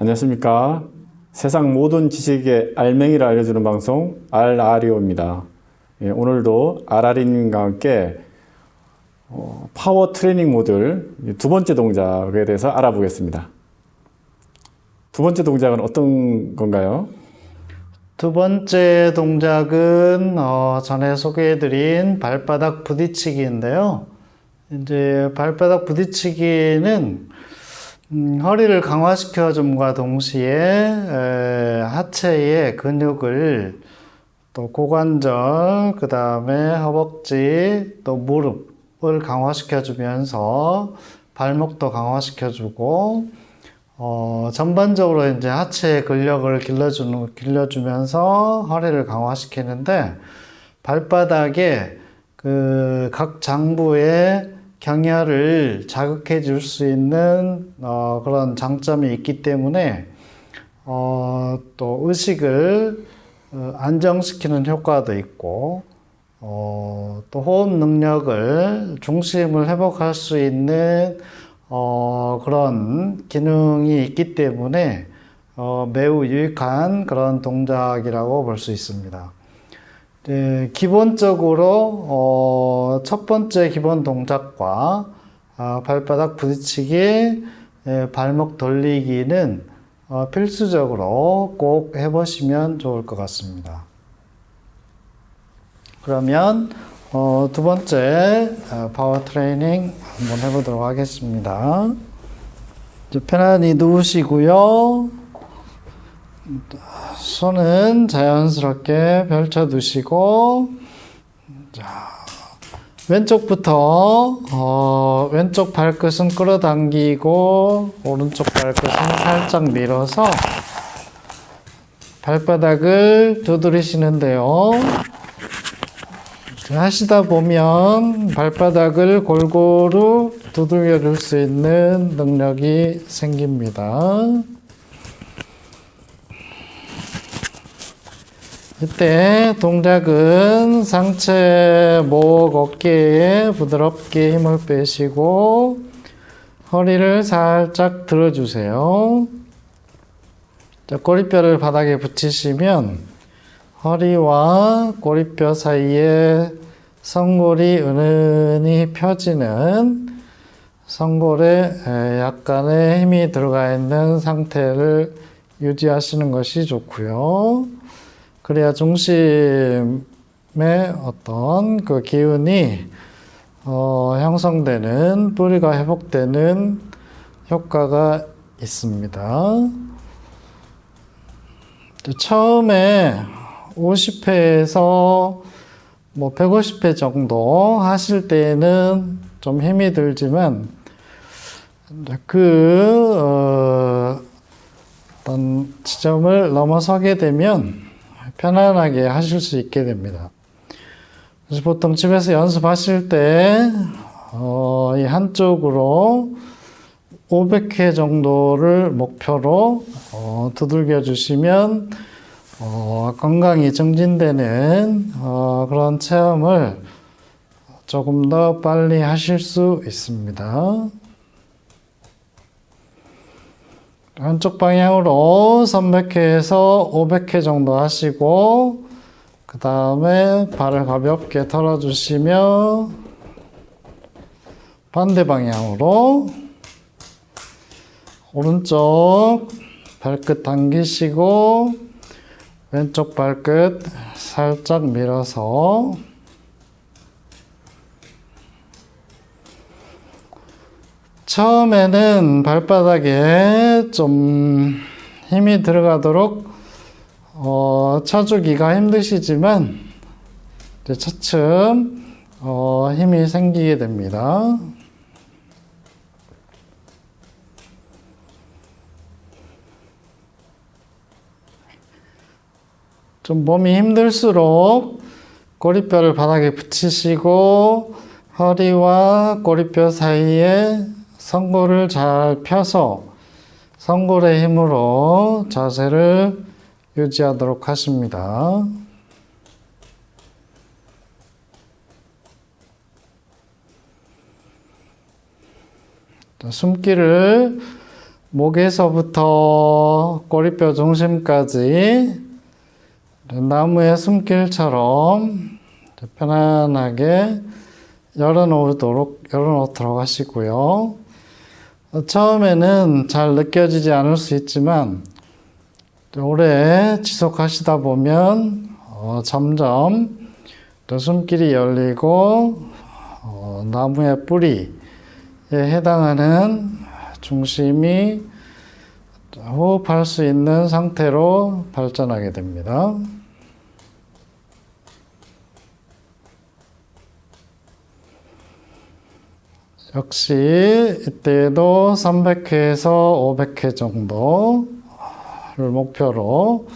안녕하십니까. 세상 모든 지식의 알맹이를 알려주는 방송 알아리오입니다. 예, 오늘도 알아리님과 함께 어, 파워 트레이닝 모듈 두 번째 동작에 대해서 알아보겠습니다. 두 번째 동작은 어떤 건가요? 두 번째 동작은 어, 전에 소개해드린 발바닥 부딪히기인데요. 이제 발바닥 부딪히기는 음, 허리를 강화시켜 줌과 동시에 에, 하체의 근육을 또 고관절, 그 다음에 허벅지, 또 무릎을 강화시켜 주면서 발목도 강화시켜 주고 어, 전반적으로 이제 하체 근력을 길러주는, 길러주면서 허리를 강화시키는데, 발바닥에 그 각 장부의 경혈을 자극해 줄 수 있는, 어, 그런 장점이 있기 때문에, 어, 또 의식을 어, 안정시키는 효과도 있고, 어, 또 호흡 능력을, 중심을 회복할 수 있는 어, 그런 기능이 있기 때문에 어, 매우 유익한 그런 동작이라고 볼 수 있습니다. 네, 기본적으로 어, 첫 번째 기본 동작과 아, 발바닥 부딪히기, 예, 발목 돌리기는 어, 필수적으로 꼭 해보시면 좋을 것 같습니다. 그러면 어, 두 번째 어, 파워 트레이닝 한번 해보도록 하겠습니다. 편안히 누우시고요. 손은 자연스럽게 펼쳐 두시고, 자, 왼쪽부터 어, 왼쪽 발끝은 끌어당기고 오른쪽 발끝은 살짝 밀어서 발바닥을 두드리시는데요. 하시다 보면 발바닥을 골고루 두들겨 줄 수 있는 능력이 생깁니다. 이때 동작은 상체, 목, 어깨에 부드럽게 힘을 빼시고 허리를 살짝 들어주세요. 자, 꼬리뼈를 바닥에 붙이시면 허리와 꼬리뼈 사이에 성골이 은은히 펴지는 성골에 약간의 힘이 들어가 있는 상태를 유지하시는 것이 좋고요. 그래야 중심의 어떤 그 기운이 어, 형성되는 뿌리가 회복되는 효과가 있습니다. 처음에 50회에서 뭐 150회 정도 하실 때에는 좀 힘이 들지만 그 어, 어떤 지점을 넘어서게 되면 편안하게 하실 수 있게 됩니다. 그래서 보통 집에서 연습하실 때, 어, 이 한쪽으로 500회 정도를 목표로 어, 두들겨 주시면 어, 건강이 증진되는 어, 그런 체험을 조금 더 빨리 하실 수 있습니다. 한쪽 방향으로 300회에서 500회 정도 하시고 그 다음에 발을 가볍게 털어주시며 반대 방향으로 오른쪽 발끝 당기시고 왼쪽 발끝 살짝 밀어서 처음에는 발바닥에 좀 힘이 들어가도록 어, 쳐주기가 힘드시지만 차츰 어, 힘이 생기게 됩니다. 좀 몸이 힘들수록 꼬리뼈를 바닥에 붙이시고 허리와 꼬리뼈 사이에 성골을 잘 펴서 성골의 힘으로 자세를 유지하도록 하십니다. 숨기를 목에서부터 꼬리뼈 중심까지 나무의 숨길처럼 편안하게 열어놓도록 열어놓도록 하시고요. 어, 처음에는 잘 느껴지지 않을 수 있지만 오래 지속하시다 보면 어, 점점 또 숨길이 열리고 어, 나무의 뿌리에 해당하는 중심이 호흡할 수 있는 상태로 발전하게 됩니다. 역시 이때도 300회에서 500회 정도를 목표로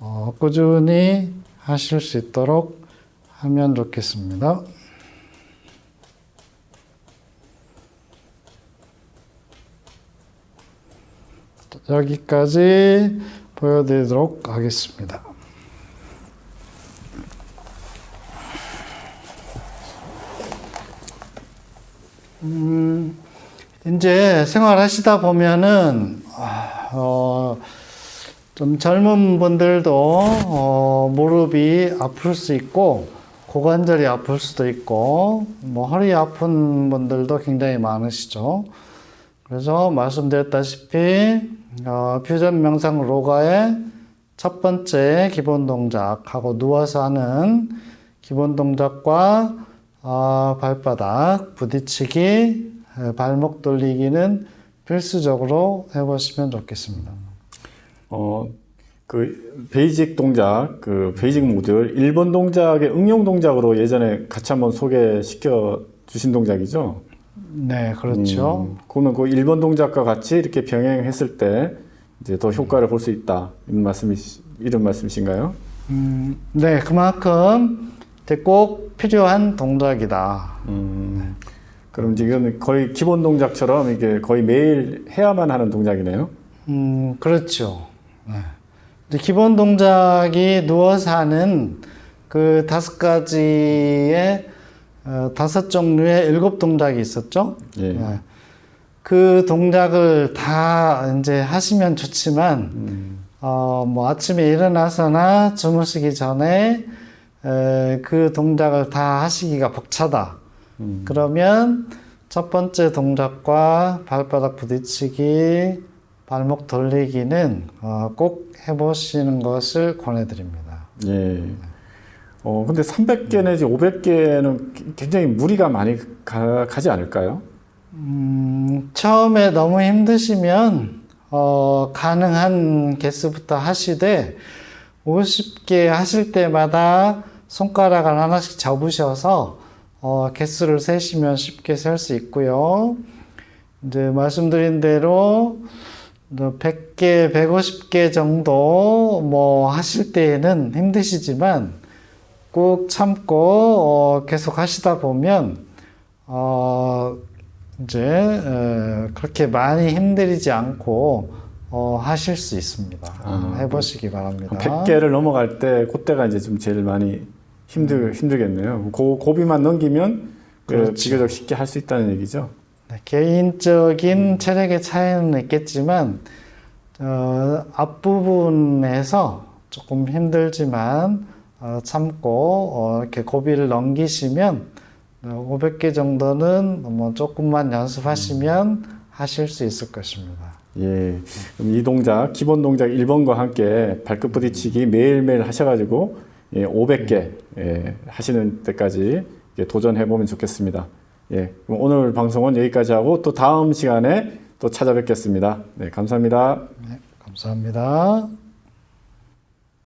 어, 꾸준히 하실 수 있도록 하면 좋겠습니다. 여기까지 보여드리도록 하겠습니다. 음, 이제 생활하시다 보면은 아, 어, 좀 젊은 분들도 어, 무릎이 아플 수 있고 고관절이 아플 수도 있고 뭐 허리 아픈 분들도 굉장히 많으시죠. 그래서 말씀드렸다시피 어, 퓨전 명상 로가의 첫 번째 기본 동작하고 누워서 하는 기본 동작과 어, 발바닥 부딪히기, 에, 발목 돌리기는 필수적으로 해보시면 좋겠습니다. 어, 그 베이직 동작, 그 베이직 모듈 1번 동작의 응용 동작으로 예전에 같이 한번 소개시켜 주신 동작이죠. 네, 그렇죠. 음, 그러면 그 1번 동작과 같이 이렇게 병행했을 때 이제 더 효과를 볼 수 있다. 이런 말씀이 이런 말씀이신가요? 음, 네, 그만큼 꼭 필요한 동작이다. 음, 그럼 지금 거의 기본 동작처럼 이게 거의 매일 해야만 하는 동작이네요. 음, 그렇죠. 네. 기본 동작이 누워서 하는 그 다섯 가지의 어, 다섯 종류의 일곱 동작이 있었죠. 예. 네. 그 동작을 다 이제 하시면 좋지만 음, 어, 뭐 아침에 일어나서나 주무시기 전에 에, 그 동작을 다 하시기가 벅차다. 음. 그러면 첫 번째 동작과 발바닥 부딪히기, 발목 돌리기는 어, 꼭 해보시는 것을 권해드립니다. 예. 어, 근데 300개 내지 500개는 굉장히 무리가 많이 가, 가지 않을까요? 음, 처음에 너무 힘드시면 어, 가능한 개수부터 하시되 50개 하실 때마다 손가락을 하나씩 접으셔서 어, 개수를 세시면 쉽게 셀 수 있고요. 이제 말씀드린 대로 100개, 150개 정도 뭐 하실 때에는 힘드시지만 꼭 참고 어, 계속 하시다 보면 어, 이제 에, 그렇게 많이 힘들이지 않고 어, 하실 수 있습니다. 아, 해보시기 바랍니다. 100개를 넘어갈 때 그때가 이제 좀 제일 많이 힘들 힘들겠네요. 고 고비만 넘기면 그 그렇죠. 비교적 쉽게 할 수 있다는 얘기죠. 네, 개인적인 체력의 차이는 있겠지만 어, 앞부분에서 조금 힘들지만 어, 참고 어, 이렇게 고비를 넘기시면 어, 500개 정도는 뭐 조금만 연습하시면 하실 수 있을 것입니다. 예. 이 동작 기본 동작 1번과 함께 발끝 부딪히기 매일매일 하셔가지고 예, 500개 예, 하시는 때까지 예, 도전해 보면 좋겠습니다. 예. 그럼 오늘 방송은 여기까지 하고 또 다음 시간에 또 찾아뵙겠습니다. 네, 감사합니다. 감사합니다.